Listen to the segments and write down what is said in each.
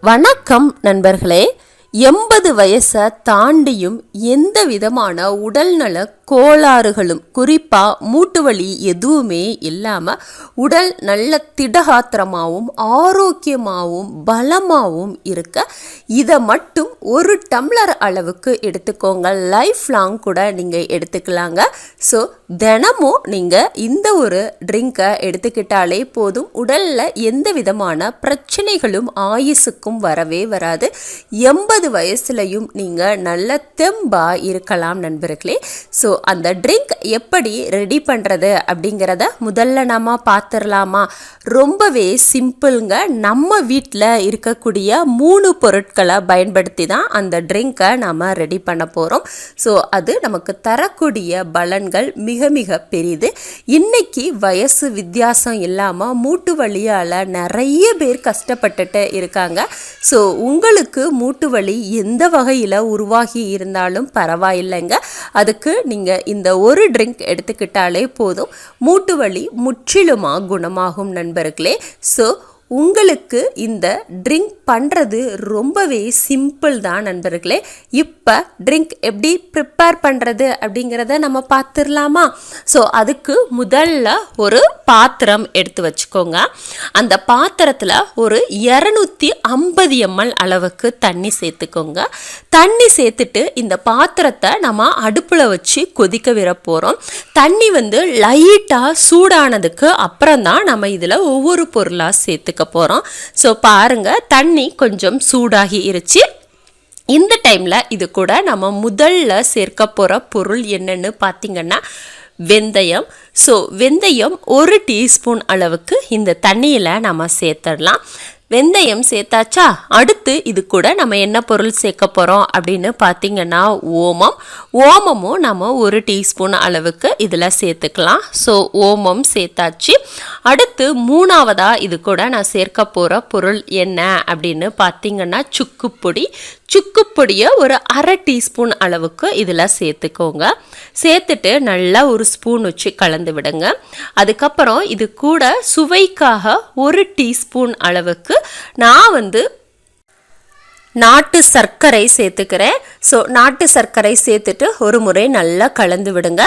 வணக்கம் நண்பர்களே. எண்பது வயசை தாண்டியும் எந்த விதமான உடல்நல கோளாறுகளும் குறிப்பாக மூட்டு வலி எதுவுமே இல்லாமல் உடல் நல்ல திடகாத்திரமாகவும் ஆரோக்கியமாகவும் பலமாகவும் இருக்க இதை மட்டும் ஒரு டம்ளர் அளவுக்கு எடுத்துக்கோங்க. லைஃப் லாங் கூட நீங்கள் எடுத்துக்கலாங்க. ஸோ தினமும் நீங்கள் இந்த ஒரு ட்ரிங்கை எடுத்துக்கிட்டாலே போதும். உடலில் எந்த விதமான பிரச்சனைகளும் ஆயுசுக்கும் வரவே வராது. எண்பது வயசுலையும் நீங்கள் நல்ல தெம்பாக இருக்கலாம் நண்பர்களே. ஸோ அந்த ட்ரிங்க் எப்படி ரெடி பண்ணுறது அப்படிங்கிறத முதல்ல நாம் பார்த்துடலாமா ரொம்பவே சிம்பிளுங்க நம்ம வீட்டில் இருக்கக்கூடிய மூணு பொருட்களை பயன்படுத்தி தான் அந்த ட்ரிங்கை நாம் ரெடி பண்ண போகிறோம் ஸோ அது நமக்கு தரக்கூடிய பலன்கள் மிக மிக பெரிது. இன்னைக்கு வயசு வித்தியாசம் இல்லாமல் மூட்டு வழியால் நிறைய பேர் கஷ்டப்பட்டுட்டு இருக்காங்க. ஸோ உங்களுக்கு மூட்டு வலி எந்த வகையில் உருவாகி இருந்தாலும் பரவாயில்லைங்க. அதுக்கு நீங்கள் இந்த ஒரு ட்ரிங்க் எடுத்துக்கிட்டாலே போதும். மூட்டு வலி முற்றிலுமாக குணமாகும் நண்பர்களே. ஸோ உங்களுக்கு இந்த ட்ரிங்க் பண்ணுறது ரொம்பவே சிம்பிள் தான் நண்பர்களே. இப்போ ட்ரிங்க் எப்படி ப்ரிப்பேர் பண்ணுறது அப்படிங்கிறத நம்ம பார்த்துடலாமா? ஸோ அதுக்கு முதல்ல ஒரு பாத்திரம் எடுத்து வச்சுக்கோங்க. அந்த பாத்திரத்தில் ஒரு இரநூத்தி ஐம்பது எம்எல் அளவுக்கு தண்ணி சேர்த்துக்கோங்க. தண்ணி சேர்த்துட்டு இந்த பாத்திரத்தை நம்ம அடுப்பில் வச்சு கொதிக்க விட போகிறோம் தண்ணி வந்து லைட்டாக சூடானதுக்கு அப்புறம் தான் நம்ம இதில் ஒவ்வொரு பொருளாக சேர்த்துக்க போகிறோம் ஸோ பாருங்கள் தண்ணி கொஞ்சம் சூடாகி இருச்சு. இந்த டைமில் இது கூட நம்ம முதல்ல சேர்க்க போகிற பொருள் என்னன்னு பார்த்தீங்கன்னா வெந்தயம். ஸோ வெந்தயம் ஒரு டீஸ்பூன் அளவுக்கு இந்த தண்ணியில் நம்ம சேர்த்துடலாம். வெந்தயம் சேர்த்தாச்சா? அடுத்து இது கூட நம்ம என்ன பொருள் சேர்க்க போகிறோம் அப்படின்னு பார்த்தீங்கன்னா ஓமம். ஓமமும் நம்ம ஒரு டீஸ்பூன் அளவுக்கு இதில் சேர்த்துக்கலாம். ஸோ ஓமம் சேர்த்தாச்சு. அடுத்து மூணாவதாக இது கூட நான் சேர்க்க போகிற பொருள் என்ன அப்படின்னு பார்த்தீங்கன்னா சுக்குப்பொடி. சுக்குப்பொடியை ஒரு அரை டீஸ்பூன் அளவுக்கு இதில் சேர்த்துக்கோங்க. சேர்த்துட்டு நல்லா ஒரு ஸ்பூன் வச்சு கலந்து விடுங்க. அதுக்கப்புறம் இது கூட சுவைக்காக ஒரு டீஸ்பூன் அளவுக்கு நான் வந்து நாட்டு சர்க்கரை சேர்த்துக்கிறேன். ஸோ நாட்டு சர்க்கரை சேர்த்துட்டு ஒரு முறை நல்லா கலந்து விடுங்க.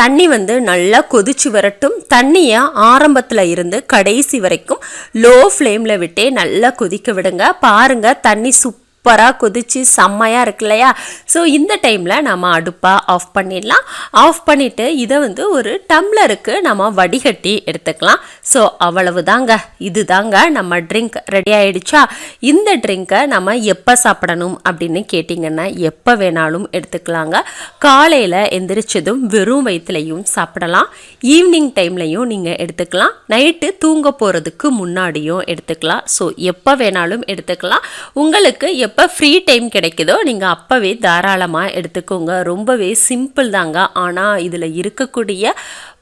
தண்ணி வந்து நல்லா கொதிச்சு வரட்டும். தண்ணியை ஆரம்பத்தில் இருந்து கடைசி வரைக்கும் லோ ஃப்ளேமில் விட்டே நல்லா கொதிக்க விடுங்க. பாருங்க தண்ணி சுப் சூப்பராக கொதிச்சு செம்மையாக இருக்கு இல்லையா? ஸோ இந்த டைமில் நம்ம அடுப்பாக ஆஃப் பண்ணிடலாம். ஆஃப் பண்ணிவிட்டு இதை வந்து ஒரு டம்ளருக்கு நம்ம வடிகட்டி எடுத்துக்கலாம். ஸோ அவ்வளவு தாங்க இது தாங்க நம்ம ட்ரிங்க் ரெடி ஆயிடுச்சா? இந்த ட்ரிங்கை நம்ம எப்போ சாப்பிடணும் அப்படின்னு கேட்டிங்கன்னா எப்போ வேணாலும் எடுத்துக்கலாங்க. காலையில் எந்திரிச்சதும் வெறும் வயிற்றுலையும் சாப்பிடலாம். ஈவினிங் டைம்லையும் நீங்கள் எடுத்துக்கலாம். நைட்டு தூங்க போகிறதுக்கு முன்னாடியும் எடுத்துக்கலாம். ஸோ எப்போ வேணாலும் எடுத்துக்கலாம். உங்களுக்கு எப்போ ஃப்ரீ டைம் கிடைக்குதோ நீங்கள் அப்போவே தாராளமாக எடுத்துக்கோங்க. ரொம்பவே சிம்பிள் தாங்க. ஆனால் இதில் இருக்கக்கூடிய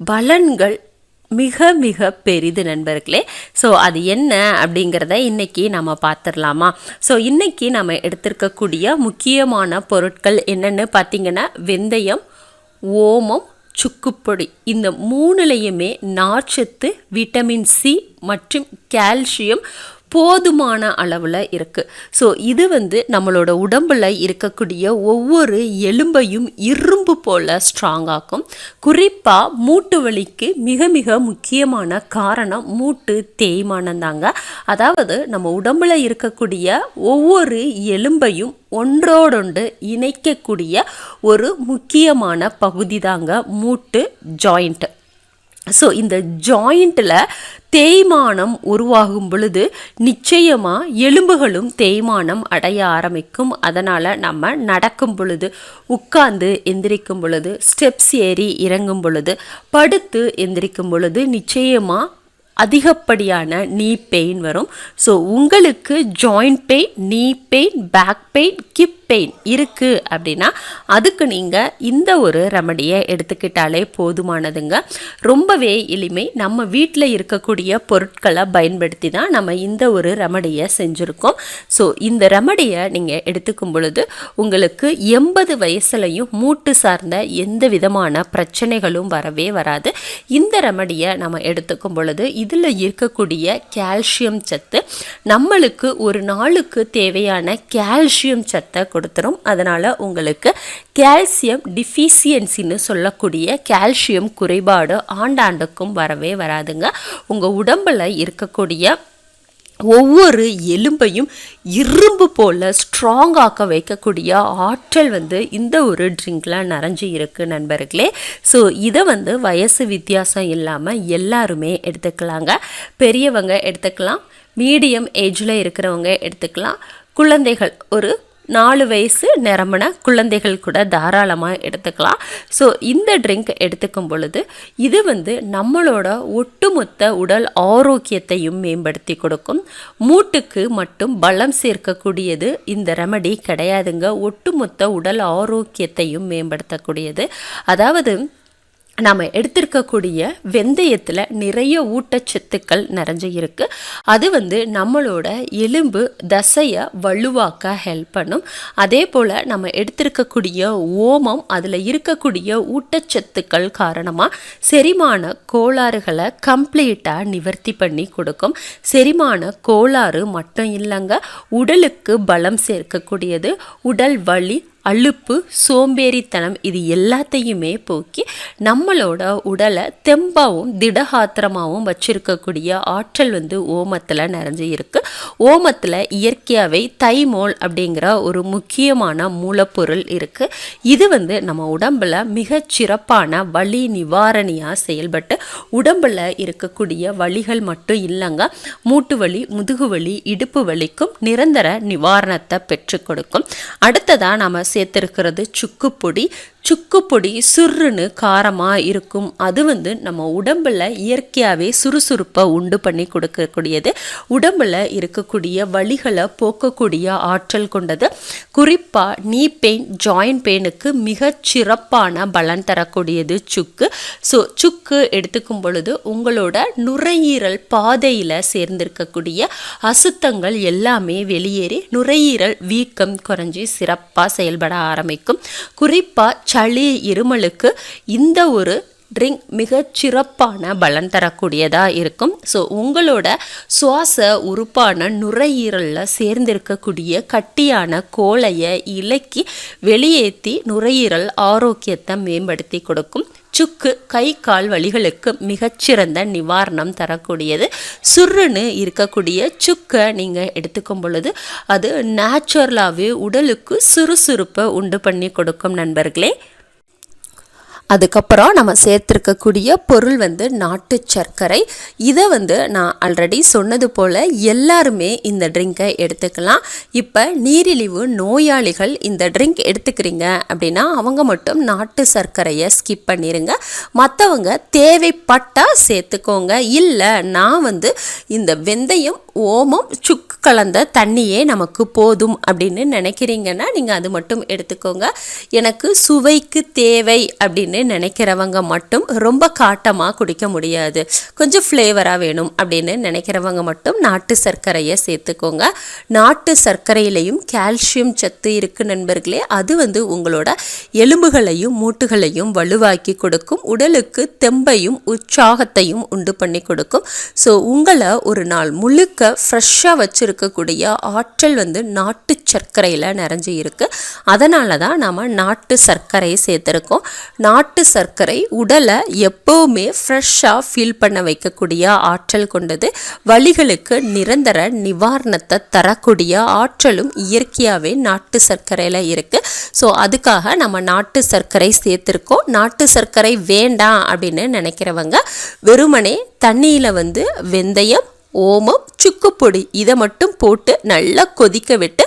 பலன்கள் மிக மிக பெரிது நண்பர்களே. ஸோ அது என்ன அப்படிங்கிறத இன்றைக்கி நம்ம பார்த்துடலாமா? ஸோ இன்றைக்கி நம்ம எடுத்திருக்கக்கூடிய முக்கியமான பொருட்கள் என்னென்னு பார்த்திங்கன்னா வெந்தயம் ஓமம் சுக்குப்பொடி. இந்த மூணுலேயுமே நார்ச்சத்து விட்டமின் சி மற்றும் கால்சியம் போதுமான அளவில் இருக்குது ஸோ இது வந்து நம்மளோட உடம்பில் இருக்கக்கூடிய ஒவ்வொரு எலும்பையும் இரும்பு போல் ஸ்ட்ராங்காக்கும் குறிப்பாக மூட்டு வலிக்கு மிக மிக முக்கியமான காரணம் மூட்டு தேய்மானம் தாங்க. அதாவது நம்ம உடம்பில் இருக்கக்கூடிய ஒவ்வொரு எலும்பையும் ஒன்றோடொன்று இணைக்கக்கூடிய ஒரு முக்கியமான பகுதி தாங்க மூட்டு ஜாயிண்ட்டு ஸோ இந்த ஜாயிண்ட்டில் தேய்மானம் உருவாகும் பொழுது நிச்சயமாக எலும்புகளும் தேய்மானம் அடைய ஆரம்பிக்கும். அதனால் நம்ம நடக்கும் பொழுது உட்கார்ந்து எந்திரிக்கும் பொழுது ஸ்டெப்ஸ் ஏறி இறங்கும் பொழுது படுத்து எந்திரிக்கும் பொழுது நிச்சயமாக அதிகப்படியான நீ பெயின் வரும். ஸோ உங்களுக்கு joint pain knee pain back pain hip pain இருக்குது அப்படின்னா அதுக்கு நீங்கள் இந்த ஒரு ரெமடியை எடுத்துக்கிட்டாலே போதுமானதுங்க. ரொம்பவே எளிமை. நம்ம வீட்டில் இருக்கக்கூடிய பொருட்களை பயன்படுத்தி தான் நம்ம இந்த ஒரு ரெமடியை செஞ்சுருக்கோம். ஸோ இந்த ரெமடியை நீங்கள் எடுத்துக்கும் பொழுது உங்களுக்கு எண்பது வயசுலையும் மூட்டு சார்ந்த எந்த விதமான பிரச்சனைகளும் வரவே வராது. இந்த ரெமடியை நம்ம எடுத்துக்கும் பொழுது இதில் இருக்கக்கூடிய கால்சியம் சத்து நம்மளுக்கு ஒரு நாளுக்கு தேவையான கால்சியம் சத்தை கொடுத்துரும். அதனால் உங்களுக்கு கால்சியம் டிஃபிஷியன்சின்னு சொல்லக்கூடிய கால்சியம் குறைபாடு ஆண்டாண்டுக்கும் வரவே வராதுங்க. உங்கள் உடம்பில் இருக்கக்கூடிய ஒவ்வொரு எலும்பையும் இரும்பு போல் ஸ்ட்ராங்காக்க வைக்கக்கூடிய ஆற்றல் வந்து இந்த ஒரு ட்ரிங்கில் நிறைஞ்சு இருக்கு நண்பர்களே. ஸோ இதை வந்து வயசு வித்தியாசம் இல்லாமல் எல்லாருமே எடுத்துக்கலாங்க. பெரியவங்க எடுத்துக்கலாம். மீடியம் ஏஜில் இருக்கிறவங்க எடுத்துக்கலாம். குழந்தைகள் ஒரு நாலு வயசு நிரம்பின குழந்தைகள் கூட தாராளமாக எடுத்துக்கலாம். ஸோ இந்த ட்ரிங்க் எடுத்துக்கும் பொழுது இது வந்து நம்மளோட ஒட்டுமொத்த உடல் ஆரோக்கியத்தையும் மேம்படுத்தி கொடுக்கும். மூட்டுக்கு மட்டும் பலம் சேர்க்கக்கூடியது இந்த ரெமடி கிடையாதுங்க. ஒட்டுமொத்த உடல் ஆரோக்கியத்தையும் மேம்படுத்தக்கூடியது. அதாவது நாம் எடுத்திருக்கக்கூடிய வெந்தயத்தில் நிறைய ஊட்டச்சத்துக்கள் நிறைஞ்சு இருக்குது அது வந்து நம்மளோட எலும்பு தசையை வலுவாக்க ஹெல்ப் பண்ணும். அதே போல் நம்ம எடுத்திருக்கக்கூடிய ஓமம் அதில் இருக்கக்கூடிய ஊட்டச்சத்துக்கள் காரணமாக செரிமான கோளாறுகளை கம்ப்ளீட்டாக நிவர்த்தி பண்ணி கொடுக்கும். செரிமான கோளாறு மட்டும் இல்லைங்க உடலுக்கு பலம் சேர்க்கக்கூடியது உடல் வலி அலுப்பு சோம்பேறித்தனம் இது எல்லாத்தையுமே போக்கி நம்மளோட உடலை தெம்பாவும் திடகாத்திரமாகவும் வச்சுருக்கக்கூடிய ஆற்றல் வந்து ஓமத்தில் நிறைஞ்சு இருக்குது ஓமத்தில் இயற்கையாகவே தைமோல் அப்படிங்கிற ஒரு முக்கியமான மூலப்பொருள் இருக்குது இது வந்து நம்ம உடம்பில் மிகச்சிறப்பான வலி நிவாரணியாக செயல்பட்டு உடம்பில் இருக்கக்கூடிய வலிகள் மட்டும் இல்லைங்க மூட்டு வலி முதுகு வலி இடுப்பு வலிக்கும் நிரந்தர நிவாரணத்தை பெற்றுக் கொடுக்கும். அடுத்ததாக நம்ம சேர்த்துருக்கிறது. சுக்குப்பொடி. சுக்குப்பொடி சுருன்னு காரமாக இருக்கும். அது வந்து நம்ம உடம்பில் இயற்கையாகவே சுறுசுறுப்பை உண்டு பண்ணி கொடுக்கக்கூடியது. உடம்பில் இருக்கக்கூடிய வழிகளை போக்கக்கூடிய ஆற்றல் கொண்டது. குறிப்பாக நீ பெயின் ஜாயின்ட் பெயினுக்கு மிக சிறப்பான பலன் தரக்கூடியது சுக்கு. ஸோ சுக்கு எடுத்துக்கும் பொழுது உங்களோட நுரையீரல் பாதையில் சேர்ந்திருக்கக்கூடிய அசுத்தங்கள் எல்லாமே வெளியேறி நுரையீரல் வீக்கம் குறைஞ்சி சிறப்பாக செயல்பட ஆரம்பிக்கும். குறிப்பாக சளி இருமலுக்கு இந்த ஒரு ட்ரிங்க் மிகச்சிறப்பான பலன் தரக்கூடியதாக இருக்கும். ஸோ உங்களோட சுவாச உறுப்பான நுரையீரலில் சேர்ந்திருக்கக்கூடிய கட்டியான கோலையை இலக்கி வெளியேற்றி நுரையீரல் ஆரோக்கியத்தை மேம்படுத்தி கொடுக்கும். சுக்கு கை கால் வலிகளுக்கு மிகச்சிறந்த நிவாரணம் தரக்கூடியது. சுருன்னு இருக்கக்கூடிய சுக்கை நீங்கள் எடுத்துக்கும் பொழுது அது நேச்சுரலாகவே உடலுக்கு சுறுசுறுப்பை உண்டு பண்ணி கொடுக்கும் நண்பர்களே. அதுக்கப்புறம் நம்ம சேர்த்துருக்கக்கூடிய பொருள் வந்து நாட்டு சர்க்கரை. இதை வந்து நான் ஆல்ரெடி சொன்னது போல் எல்லாருமே இந்த ட்ரிங்கை எடுத்துக்கலாம். இப்போ நீரிழிவு நோயாளிகள் இந்த ட்ரிங்க் எடுத்துக்கிறீங்க அப்படின்னா அவங்க மட்டும் நாட்டு சர்க்கரையை ஸ்கிப் பண்ணிடுங்க மற்றவங்க தேவைப்பட்டால் சேர்த்துக்கோங்க. இல்லை நான் வந்து இந்த வெந்தயம் ஓமம் சுக்கு கலந்த தண்ணியே நமக்கு போதும் அப்படின்னு நினைக்கிறீங்கன்னா நீங்கள் அது மட்டும் எடுத்துக்கோங்க. எனக்கு சுவைக்கு தேவை அப்படின்னு நினைக்கிறவங்க மட்டும் ரொம்ப காட்டமாக குடிக்க முடியாது. கொஞ்சம் ஃப்ளேவராக வேணும் அப்படின்னு நினைக்கிறவங்க மட்டும் நாட்டு சர்க்கரையை சேர்த்துக்கோங்க. நாட்டு சர்க்கரையிலையும் கால்சியம் சத்து இருக்கு நண்பர்களே அது வந்து உங்களோட எலும்புகளையும் மூட்டுகளையும் வலுவாக்கி கொடுக்கும். உடலுக்கு தெம்பையும் உற்சாகத்தையும் உண்டு பண்ணி கொடுக்கும். ஸோ உங்களை ஒரு நாள் முழுக்க ஃப்ரெஷ்ஷாக இருக்கக்கூடிய ஆற்றல் வந்து நாட்டு சர்க்கரையில் நிறைஞ்சு இருக்கு. அதனால தான் நாம் நாட்டு சர்க்கரையை சேர்த்துருக்கோம். நாட்டு சர்க்கரை உடலை எப்போவுமே ஃப்ரெஷ்ஷாக ஃபீல் பண்ண வைக்கக்கூடிய ஆற்றல் கொண்டது. வழிகளுக்கு நிரந்தர நிவாரணத்தை தரக்கூடிய ஆற்றலும் இயற்கையாகவே நாட்டு சர்க்கரையில் இருக்குது ஸோ அதுக்காக நம்ம நாட்டு சர்க்கரை சேர்த்துருக்கோம். நாட்டு சர்க்கரை வேண்டாம் அப்படின்னு நினைக்கிறவங்க வெறுமனே தண்ணியில் வந்து வெந்தயம் ஓமம் சுக்குப்பொடி இதை மட்டும் போட்டு நல்லா கொதிக்க விட்டு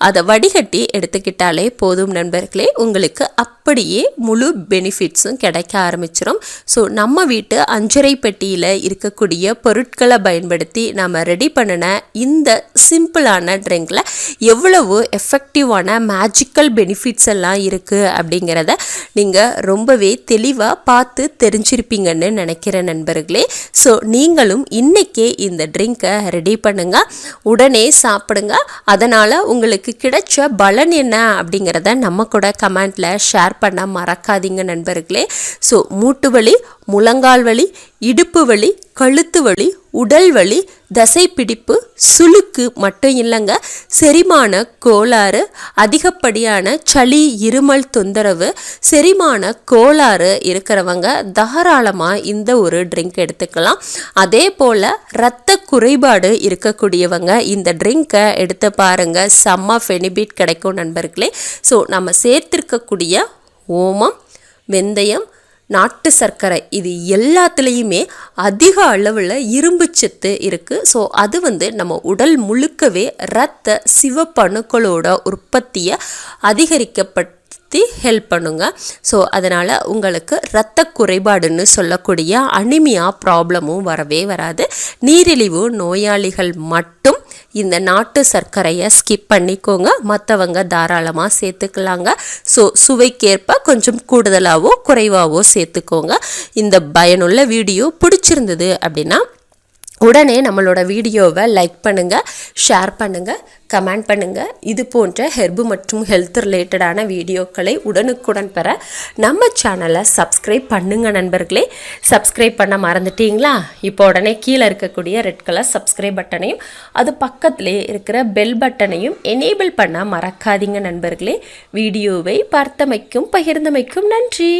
அதை வடிகட்டி எடுத்துக்கிட்டாலே போதும் நண்பர்களே. உங்களுக்கு அப்படியே முழு பெனிஃபிட்ஸும் கிடைக்க ஆரம்பிச்சிடும் ஸோ நம்ம வீட்டு அஞ்சரை பெட்டியில் இருக்கக்கூடிய பொருட்களை பயன்படுத்தி நம்ம ரெடி பண்ணின இந்த சிம்பிளான ட்ரிங்கில் எவ்வளவு எஃபெக்டிவான மேஜிக்கல் பெனிஃபிட்ஸ் எல்லாம் இருக்குது அப்படிங்கிறத நீங்கள் ரொம்பவே தெளிவாக பார்த்து தெரிஞ்சிருப்பீங்கன்னு நினைக்கிறேன் நண்பர்களே. ஸோ நீங்களும் இன்றைக்கே இந்த ட்ரிங்கை ரெடி பண்ணுங்கள் உடனே சாப்பிடுங்க. அதனால் உங்களுக்கு கிடைச்ச பலன் என்ன அப்படிங்கிறத நம்ம கூட கமெண்ட்டில் ஷேர் பண்ண மறக்காதீங்க நண்பர்களே. ஸோ மூட்டு வலி முழங்கால் வலி இடுப்பு வலி கழுத்து வலி உடல் வலி தசைப்பிடிப்பு சுளுக்கு மட்டும் இல்லைங்க. செரிமான கோளாறு அதிகப்படியான சளி இருமல் தொந்தரவு செரிமான கோளாறு இருக்கிறவங்க தாராளமாக இந்த ஒரு ட்ரிங்க் எடுத்துக்கலாம். அதே போல் இரத்த குறைபாடு இருக்கக்கூடியவங்க இந்த ட்ரிங்கை எடுத்து பாருங்கள் செம்ம ஃபெனிபிட் கிடைக்கும் நண்பர்களே. ஸோ நம்ம சேர்த்திருக்கக்கூடிய ஓமம் வெந்தயம் நாட்டு சர்க்கரை. இது எல்லாத்துலேயுமே அதிக அளவில் இரும்பு சத்து இருக்குது ஸோ அது வந்து நம்ம உடல் முழுக்கவே இரத்த சிவப்பணுக்களோட உற்பத்தியை அதிகரிக்கப்பட்டு ஹெல்ப் பண்ணுங்க. ஸோ அதனால் உங்களுக்கு இரத்த குறைபாடுன்னு சொல்லக்கூடிய அனிமியா ப்ராப்ளமும் வரவே வராது. நீரிழிவு நோயாளிகள் மட்டும் இந்த நாட்டு சர்க்கரையை ஸ்கிப் பண்ணிக்கோங்க. மற்றவங்க தாராளமாக சேர்த்துக்கலாங்க. ஸோ சுவைக்கேற்ப கொஞ்சம் கூடுதலாகவோ குறைவாகவோ சேர்த்துக்கோங்க. இந்த பயனுள்ள வீடியோ பிடிச்சிருந்தது அப்படின்னா உடனே நம்மளோட வீடியோவை லைக் பண்ணுங்கள் ஷேர் பண்ணுங்கள் கமெண்ட் பண்ணுங்கள் இது போன்ற ஹெர்பு மற்றும் ஹெல்த் ரிலேட்டடான வீடியோக்களை உடனுக்குடன் பெற நம்ம சேனலை சப்ஸ்கிரைப் பண்ணுங்கள் நண்பர்களே. சப்ஸ்கிரைப் பண்ண மறந்துட்டீங்களா? இப்போ உடனே கீழே இருக்கக்கூடிய ரெட் கலர் சப்ஸ்கிரைப் பட்டனையும் அது பக்கத்திலே இருக்கிற பெல் பட்டனையும் எனேபிள் பண்ண மறக்காதீங்க நண்பர்களே. வீடியோவை பார்த்தமைக்கும் பகிர்ந்தமைக்கும் நன்றி.